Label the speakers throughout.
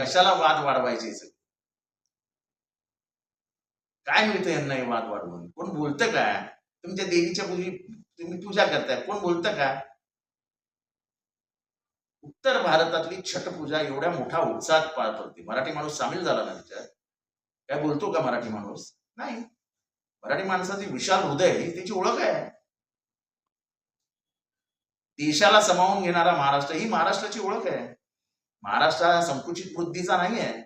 Speaker 1: कशाला वाद वाढवायचे काय मिळतं यांना हे वाद वाढवून? कोण बोलतं का? तुमच्या देवीच्या पूर्वी तुम्ही पूजा करताय कोण बोलतं का? उत्तर भारतातली छठ पूजा एवढ्या मोठ्या उत्साहात पार पडते. मराठी माणूस सामील झाला ना त्याच्यात काय बोलतो का मराठी माणूस? नाही. मराठी माणसाची विशाल हृदय ही त्याची ओळख आहे. देशाला समावून घेणारा महाराष्ट्र ही महाराष्ट्राची ओळख आहे. महाराष्ट्र हा संकुचित बुद्धीचा नाही आहे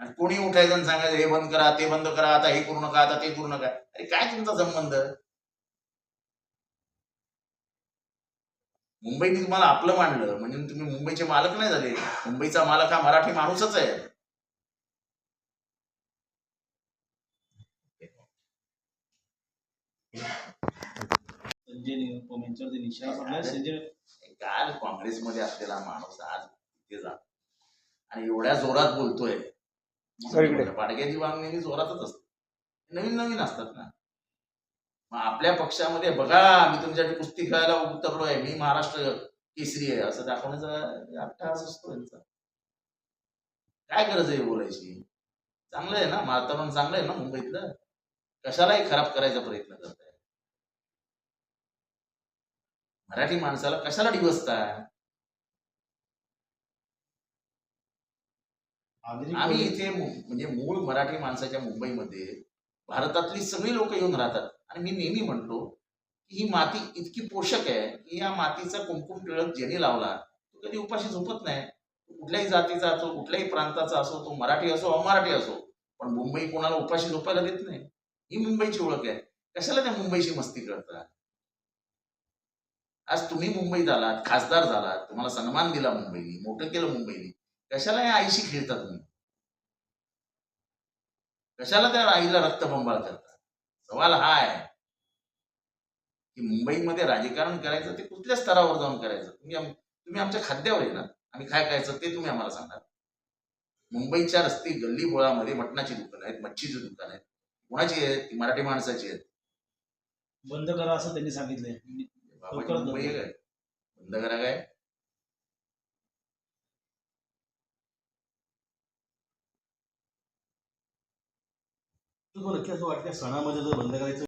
Speaker 1: आणि कोणी उठायचं आणि सांगायचं हे बंद करा ते बंद करा आता हे करू नका आता ते करू. नका अरे काय तुमचा संबंध? मुंबईने तुम्हाला आपलं मांडलं म्हणजे तुम्ही मुंबईचे मालक नाही झाले. मुंबईचा मालक हा मराठी माणूसच आहे.
Speaker 2: संजय निरुपम यांच्यावरती निशाणा पडलाय संजय
Speaker 1: काल काँग्रेसमध्ये असलेला माणूस आज तिथे जा. आणि एवढ्या जोरात बोलतोय.
Speaker 3: सगळीकडे.
Speaker 1: पाडग्याची वांग नेहमी जोरातच असते. नवीन नवीन असतात ना. मग आपल्या पक्षामध्ये बघा मी तुमच्यासाठी कुस्ती खेळायला उतरलोय. मी महाराष्ट्र केसरी आहे. असं दाखवण्याचा अट्टहास असतो यांचा. काय गरज आहे बोलायची? चांगलं आहे ना? वातावरण चांगलं आहे ना मुंबईतलं? कशालाही खराब करायचा प्रयत्न करताय. मराठी माणसाला कशाला डिवसता
Speaker 2: आंध्री
Speaker 1: आम्ही इथे म्हणजे मूळ मराठी माणसाच्या मुंबईमध्ये भारतातली सगळी लोक येऊन राहतात. आणि मी नेहमी म्हणतो की ही माती इतकी पोषक आहे की या मातीचा कुंकुम टिळक ज्याने लावला तो कधी उपाशी झोपत नाही. कुठल्याही जातीचा असो कुठल्याही प्रांताचा असो तो मराठी असो अमराठी असो पण मुंबई कोणाला उपाशी झोपायला देत नाही. ही मुंबईची ओळख आहे. कशाला त्या मुंबईची मस्ती करता? आज तुम्ही मुंबईत आलात खासदार झालात तुम्हाला सन्मान दिला मुंबईने मोठं केलं मुंबईने. कशाला या आईशी खेळता तुम्ही? कशाला त्या आईला रक्तबंबाळ करता? सवाल हा आहे की मुंबईमध्ये राजकारण करायचं ते कुठल्या स्तरावर जाऊन करायचं? तुम्ही तुम्ही आमच्या खाद्यावर येणार. आम्ही काय खायचं ते तुम्ही आम्हाला सांगा. मुंबईच्या रस्ते गल्ली बोळामध्ये मटणाची दुकानं आहेत मच्छीची दुकान आहेत. कोणाची आहेत? ती मराठी माणसाची आहेत.
Speaker 2: बंद करा असं त्यांनी सांगितलंय.
Speaker 1: बाबाची
Speaker 2: लवकरात
Speaker 1: मुंबई आहे काय बंद करा काय?
Speaker 4: तुम्हाला नक्की असं वाटतं सणामध्ये जर बंद करायचं